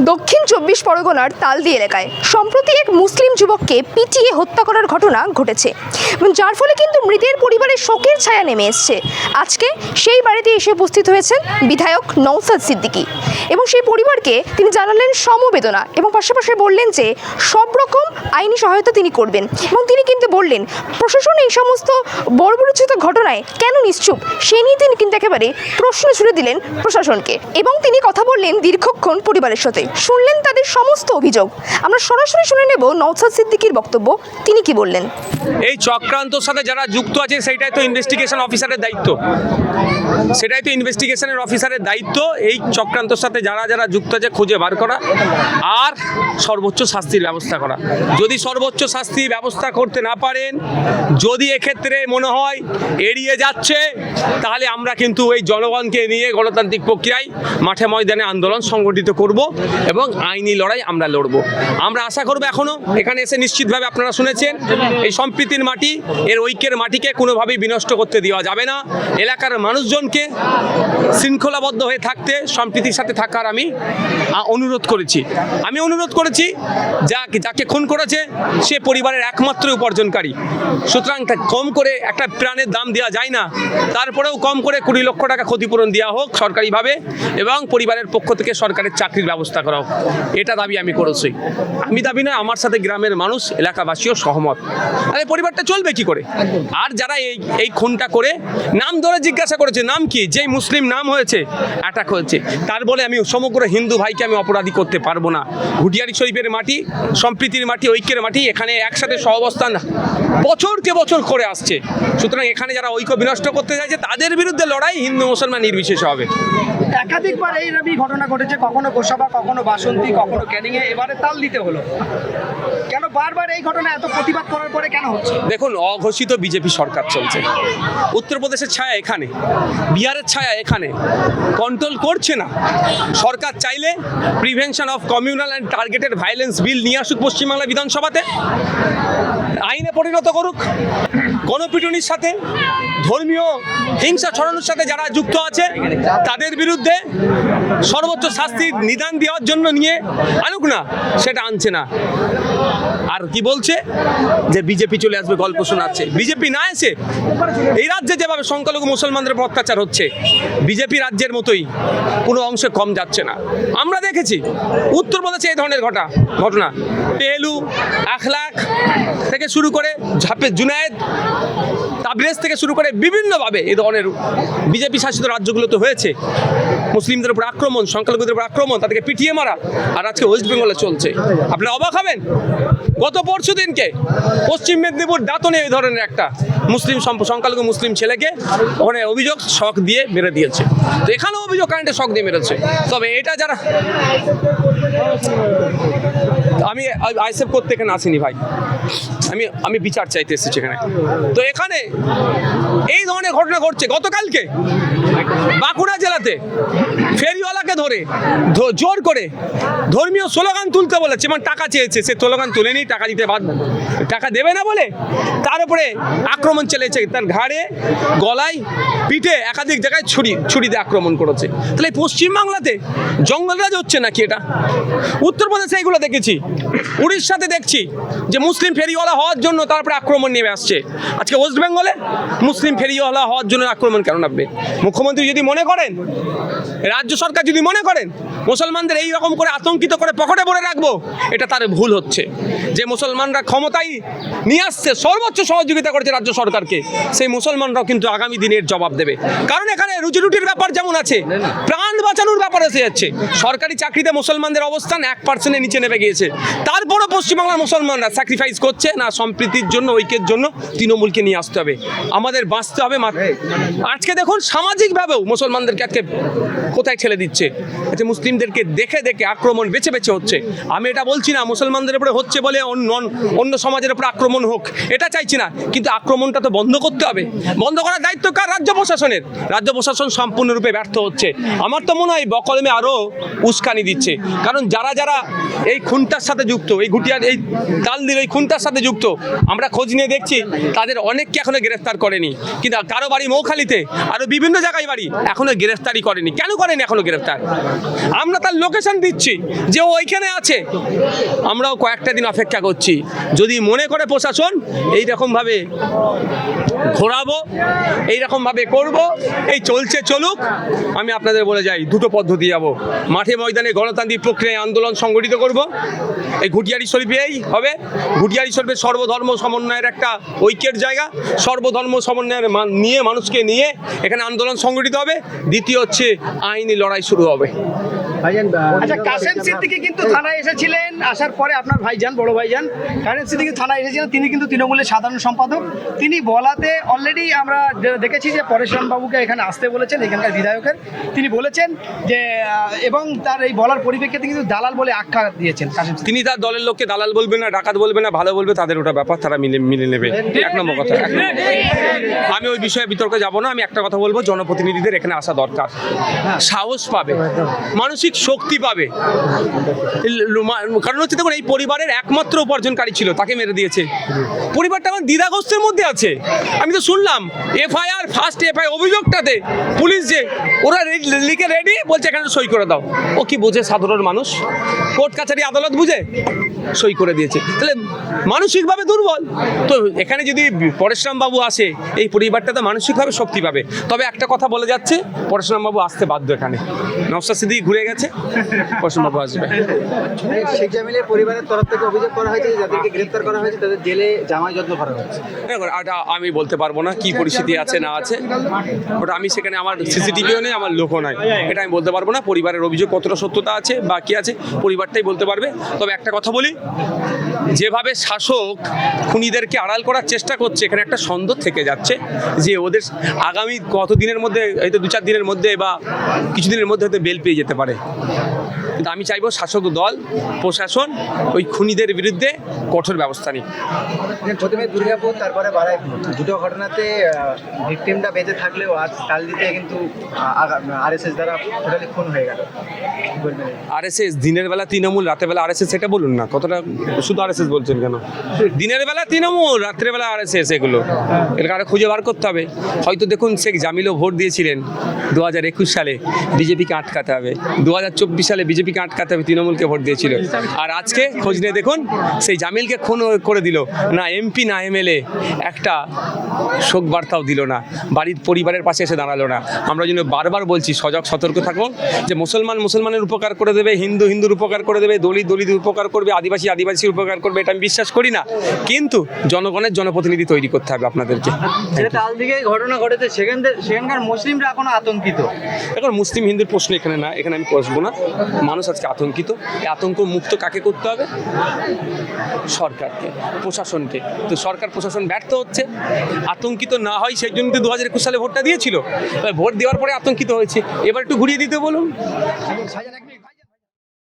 দক্ষিণ চব্বিশ পরগনার তালদি এলাকায়। সম্প্রতি এক মুসলিম যুবককে পিটিয়ে হত্যা করার ঘটনা ঘটেছে। যার ফলে কিন্তু মৃতের পরিবারের শোকের ছায়া নেমে এসছে। আজকে সেই বাড়িতে এসে উপস্থিত হয়েছেন বিধায়ক নৌসাদ সিদ্দিকী। এবং সেই পরিবারকে তিনি জানালেন সমবেদনা এবং পাশাপাশি বললেন যে, সব রকম আইনি সহায়তা তিনি করবেন। এবং তিনি কিন্তু বললেন, প্রশাসন এই সমস্ত বর্বরচিত ঘটনায় কেন নিশ্চুপ? সে নিয়ে তিনি কিন্তু একেবারে প্রশ্ন ছুড়ে দিলেন প্রশাসনকে। এবং তিনি কথা বললেন দীর্ঘক্ষণ পরিবারের সাথে। শুনলেন তাদের সমস্ত অভিযোগ। আমরা সরাসরি শুনে নেব নওসাদ সিদ্দিকির বক্তব্য। তিনি কি বললেন? এই চক্রান্তর সাথে যারা যুক্ত আছে সেটাই তো ইনভেস্টিগেশন অফিসারের দায়িত্ব। সেটাই তো ইনভেস্টিগেশনের অফিসারের দায়িত্ব, এই চক্রান্তর সাথে যারা যারা যুক্ত আছে, খুঁজে বার করা। আর সর্বোচ্চ শাস্তির ব্যবস্থা করা। যদি সর্বোচ্চ শাস্তির ব্যবস্থা করতে না পারেন, যদি এক্ষেত্রে মনে হয় এড়িয়ে যাচ্ছে, তাহলে আমরা কিন্তু এই জনগণকে নিয়ে গণতান্ত্রিক প্রক্রিয়ায় মাঠে ময়দানে আন্দোলন সংগঠিত করব এবং আইনি লড়াই আমরা লড়ব। আমরা আশা করব এখনও এখানে এসে নিশ্চিতভাবে আপনারা শুনেছেন, এই সম্প্রীতির মাটি, এর ঐক্যের মাটিকে কোনোভাবেই বিনষ্ট করতে দেওয়া যাবে না। এলাকার মানুষজনকে শৃঙ্খলাবদ্ধ হয়ে থাকতে, সম্প্রীতির সাথে থাকার আমি অনুরোধ করেছি। আমি অনুরোধ করেছি, যা যাকে খুন করেছে, সে পরিবারের একমাত্র উপার্জনকারী। সুতরাং কম করে একটা প্রাণের দাম দেওয়া যায় না। তারপরেও কম করে কুড়ি লক্ষ টাকা ক্ষতিপূরণ দেওয়া হোক সরকারিভাবে এবং পরিবারের পক্ষ থেকে সরকারের চাকরির ব্যবস্থা করা হোক। এটা দাবি আমি করেছি। আমি দাবি নয় আমার সাথে গ্রামের মানুষ, এলাকাবাসীও সহমত। আরে পরিবারটা চলবে কি করে? আর যারা এই এই খুনটা করে, নাম ধরে জিজ্ঞাসা করেছে, নাম কি? যেই মুসলিম নাম হয়েছে অ্যাটাক হয়েছে। তার বলে আমি সমগ্র হিন্দু ভাইকে আমি অপরাধী করতে পারব না। ঘুটিয়ারি শরীফের মাটি, সম্প্রীতির মাটি, ঐক্যের মাটি এখানে একসাথে সহবস্থান বছরকে বছর করে আসছে। সুতরাং এখানে যারা ঐক্য বিনষ্ট করতে চাইছে, তাদের বিরুদ্ধে লড়াই হিন্দু মুসলমান নির্বিশেষে হবে। একাধিকবার এই রবি ঘটনা ঘটেছে, কখনো গোসাবা, কখনো বাসন্তী, কখনো ক্যানিংয়ে। এবারে তাল দিতে হলো। কেন বারবার এই ঘটনা এত প্রতিবাদ করার পরে কেন হচ্ছে? দেখুন, অঘোষিত বিজেপি সরকার চলছে। উত্তরপ্রদেশের ছায়া এখানে, বিহারের ছায়া এখানে। কন্ট্রোল করছে না। সরকার চাইলে prevention of communal and targeted violence bill নিয়ে আসুক পশ্চিমবাংলা বিধানসভাতে। আইনে পরিণত করুক। গণপিটুনির সাথে, ধর্মীয় হিংসা ছড়ানোর সাথে যারা যুক্ত আছে, তাদের বিরুদ্ধে সর্বোচ্চ শাস্তির নিদান দেওয়ার জন্য নিয়ে আনুক না সেটা আনছে না। আর কি বলছে? যে বিজেপি চলে আসবে, গল্প শোনাচ্ছে। বিজেপি না এসে এই রাজ্যে যেভাবে সংখ্যালঘু মুসলমানদের অত্যাচার হচ্ছে, বিজেপি রাজ্যের মতোই কোনো অংশে কম যাচ্ছে না। আমরা দেখেছি উত্তরপ্রদেশে এই ধরনের ঘটা ঘটনা। পেলু আখলাখ থেকে শুরু করে ঝাপে জুনায়েদ, তাবরেজ থেকে শুরু করে বিভিন্নভাবে এই ধরনের বিজেপি শাসিত রাজ্যগুলোতে হয়েছে। মুসলিমদের উপর আক্রমণ, সংখ্যালঘুদের উপর আক্রমণ, তাদেরকে পিটিয়ে মারা, আর আজকে ওয়েস্ট বেঙ্গলে চলছে। আপনারা অবাক হবেন? গত পরশু দিনকে পশ্চিম মেদিনীপুর দাঁতনে এই ধরনের একটা মুসলিম সংখ্যালঘু মুসলিম ছেলেকে ওখানে অভিযোগ শখ দিয়ে মেরে দিয়েছে। তো এখানেও অভিযোগ কারেন্টে শখ দিয়ে মেরেছে। তবে এটা যারা আমি আইসেফ করতে এখানে আসিনি ভাই। আমি আমি বিচার চাইতে এসেছি এখানে। তো এখানে এই ধরনের ঘটনা ঘটছে গতকালকে বাঁকুড়া জেলাতে ফেরিওয়ালাকে ধরে জোর করে ধর্মীয় স্লোগান তুলতে বলেছে এবং টাকা চেয়েছে, সে স্লোগান তুলে তুলেনি, টাকা দিতে বাদ টাকা দেবে না বলে তার উপরে আক্রমণ চলেছে তার ঘাড়ে, গলায়, পিঠে একাধিক জায়গায় ছুরি ছুরি দিয়ে আক্রমণ করেছে। তাহলে পশ্চিমবাংলাতে জঙ্গলরাজ হচ্ছে নাকি এটা? উত্তরপ্রদেশে এগুলো দেখেছি। উড়িষ্যাতে দেখছি যে মুসলিম ফেরিওয়ালা হওয়ার জন্য তারপরে আক্রমণ নেমে আসছে। আজকে ওয়েস্ট বেঙ্গলে মুসলিম ফেরিওয়ালা হওয়ার জন্য আক্রমণ কেন নামবে? মুখ্যমন্ত্রী যদি মনে করেন, রাজ্য সরকার যদি মনে করেন, মুসলমানদের এই রকম করে আতঙ্কিত করে পকেটে ভরে রাখব, এটা তার ভুল হচ্ছে। যে মুসলমানরা ক্ষমতায় নিয়ে আসছে, সর্বোচ্চ সহযোগিতা করেছে রাজ্য সরকারকে, সেই মুসলমানরাও কিন্তু আগামী দিনের জবাব দেবে। কারণ এখানে রুজি রুটির ব্যাপার যেমন আছে, প্রাণ বাঁচানোর ব্যাপার এসে যাচ্ছে। সরকারি চাকরিতে মুসলমানদের অবস্থান এক পার্সেন্টের নিচে নেমে গিয়েছে। তারপরও পশ্চিমবাংলার মুসলমানরা স্যাক্রিফাইস করছে না সম্প্রীতির জন্য, ঐক্যের জন্য তৃণমূলকে নিয়ে আসতে হবে। আমাদের বাঁচতে হবে আজকে দেখুন সামাজিকভাবেও মুসলমানদেরকে আজকে কোথায় ঠেলে দিচ্ছে। আচ্ছা মুসলিমদেরকে দেখে দেখে আক্রমণ বেছে বেছে হচ্ছে। আমি এটা বলছি না, মুসলমানদের উপরে হচ্ছে বলে অন্য অন্য সমাজের উপর আক্রমণ হোক, এটা চাইছি না। কিন্তু আক্রমণটা তো বন্ধ করতে হবে। বন্ধ করার দায়িত্ব কার? রাজ্য প্রশাসনের। রাজ্য প্রশাসন সম্পূর্ণরূপে ব্যর্থ হচ্ছে। আমার তো মনে হয় বকলমে আরও উস্কানি দিচ্ছে। কারণ যারা যারা এই সাথে যুক্ত, এই ঘুটিয়ার এই তাল দিল, এই খুনটার সাথে যুক্ত। আমরা খোঁজ নিয়ে দেখছি তাদের অনেককে এখনও গ্রেফতার করেনি। কিন্তু কারও বাড়ি মৌখালিতে আরও বিভিন্ন জায়গায় বাড়ি এখনও গ্রেফতারই করেনি। কেন করেনি এখনও গ্রেফতার? আমরা তার লোকেশন দিচ্ছি যে ওইখানে আছে। আমরাও কয়েকটা দিন অপেক্ষা করছি। যদি মনে করে প্রশাসন এই রকমভাবে ঘোরাবো, এইরকমভাবে করব, এই চলছে চলুক, আমি আপনাদের বলে যাই, দুটো পদ্ধতি যাব। মাঠে ময়দানে গণতান্ত্রিক প্রক্রিয়ায় আন্দোলন সংগঠিত করব এই ঘুটিয়ারি শরীফেই হবে। ঘুটিয়ারি শরীফে সর্বধর্ম সমন্বয়ের একটা ঐক্যের জায়গা। সর্বধর্ম সমন্বয়ের নিয়ে মানুষকে নিয়ে এখানে আন্দোলন সংগঠিত হবে। দ্বিতীয় হচ্ছে আইনি লড়াই শুরু হবে। আচ্ছা কাসেম সিদ্দিকি কিন্তু থানায় এসেছিলেন আসার পরে আপনার ভাইজান বড় ভাইজান। কাসেম সিদ্দিকি থানায় এসেছিলেন তিনি কিন্তু তৃণমূলের সাধারণ সম্পাদক। তিনি বলাতে অলরেডি আমরা দেখেছি যে পরেশরাম বাবুকে এখানে আসতে বলেছেন এখানকার বিধায়কের। তিনি বলেছেন যে এবং তার এই বলার পরিপ্রেক্ষিতে কিন্তু দালাল বলে আখ্যা দিয়েছেন তিনি তার দলের লোককে দালাল বলবে না ডাকাত বলবে না ভালো বলবে তাদের ওটা ব্যাপার তারা মিলে মিলে নেবে। এক নম্বর কথা এক নম্বর কথা। আমি ওই বিষয়ে বিতর্কে যাব না আমি একটা কথা বলব জনপ্রতিনিধিদের এখানে আসা দরকার। সাহস পাবে। মানসিক শক্তি পাবে। কারণ হচ্ছে দেখুন, এই পরিবারের একমাত্র উপার্জনকারী ছিল, তাকে মেরে দিয়েছে। পরিবারটা আমার দ্বিধাগ্রস্তের মধ্যে আছে। আমি তো শুনলাম, এফআইআর ফার্স্ট এফআই অভিযোগটাতে পুলিশ যে, ওরা লিখে রেডি, বলছে এখানে সই করে দাও। ও কি বোঝে সাধারণ মানুষ? কোর্ট কাছারি আদালত বুঝে? সই করে দিয়েছে। তাহলে মানসিকভাবে দুর্বল। তো এখানে যদি বাবু আসে, এই পরিবারটা তো মানসিকভাবে শক্তি পাবে। তবে একটা কথা বলে যাচ্ছে বাবু আসতে বাধ্য এখানে। নকশা সিদ্ধি ঘুরে গেছে। পরেশরাম বাবু আসবে শেখ জামিলের পরিবারের তরফ থেকে অভিযোগ করা হয়েছে যে যাদেরকে গ্রেফতার করা হয়েছে তাদের জেলে জামাই যত্ন করা দেখুন এটা আমি বলতে পারব না কি পরিস্থিতি আছে না আছে। ওটা আমি সেখানে আমার সিসিটিভিও নেই আমার লোকও নাই। এটা আমি বলতে পারব না পরিবারের অভিযোগ কতটা সত্যতা আছে বা কি আছে পরিবারটাই বলতে পারবে। তবে একটা কথা বলি যেভাবে শাসক খুনিদেরকে আড়াল করার চেষ্টা করছে এখানে একটা সন্দেহ থেকে যাচ্ছে যে ওদের আগামী কত দিনের মধ্যে হয়তো দু চার দিনের মধ্যে বা কিছুদিনের মধ্যে হয়তো বেল পেয়ে যেতে পারে। কিন্তু আমি চাইব শাসক দল প্রশাসন ওই খুনিদের বিরুদ্ধে কঠোর ব্যবস্থা নিক। প্রথমে দুর্গাপুর তারপরে বারাইপুর দুটো ঘটনাতে ভিকটিমটা বেঁচে থাকলেও আজ কাল দিতে কিন্তু আরএসএস দ্বারা টোটালি খুন হয়ে গেল? আরএসএস দিনের বেলা তৃণমূল রাতের বেলা আরএসএস সেটা বলুন না। কতটা শুধু আরএসএস বলছেন কেন? দিনের বেলা তৃণমূল রাত্রের বেলা আরএসএস এগুলো। এটাকে আরও খুঁজে বার করতে হবে। হয়তো দেখুন শেখ জামিলও ভোট দিয়েছিলেন দু হাজার একুশ সালে। বিজেপিকে আটকাতে হবে। দু হাজার চব্বিশ সালে বিজেপিকে আটকাতে হবে তৃণমূলকে ভোট দিয়েছিল। আর আজকে খোঁজ নিয়ে দেখুন সেই জামিলকে খুন করে দিল। না এমপি না এমএলএ একটা শোক বার্তাও দিল না। বাড়ির পরিবারের পাশে এসে দাঁড়াল না। আমরা জন্য বারবার বলছি সজাগ সতর্ক থাকুন যে মুসলমান মুসলমানের উপকার করে দেবে হিন্দু হিন্দুর উপকার করে দেবে দলিত দলিত উপকার করবে আদিবাসী আদিবাসীর উপকার করবে এটা আমি বিশ্বাস করি না। কিন্তু জনগণের জনপ্রতিনিধি তৈরি করতে হবে আপনাদেরকে। ঘটনা ঘটেছে সেখানকার মুসলিমরা এখনও আতঙ্কিত। এখন মুসলিম হিন্দুর প্রশ্ন এখানে না এখানে আমি বসবো না। মানুষ আজকে আতঙ্কিত। এই আতঙ্ক মুক্ত কাকে করতে হবে? সরকারকে, প্রশাসনকে। তো সরকার, প্রশাসন ব্যর্থ হচ্ছে। আতঙ্কিত না হয় সেই জন্য তো দু হাজার একুশ সালে ভোটটা দিয়েছিল। ভোট দেওয়ার পরে আতঙ্কিত হয়েছে। এবার একটু ঘুরিয়ে দিতে বলুন।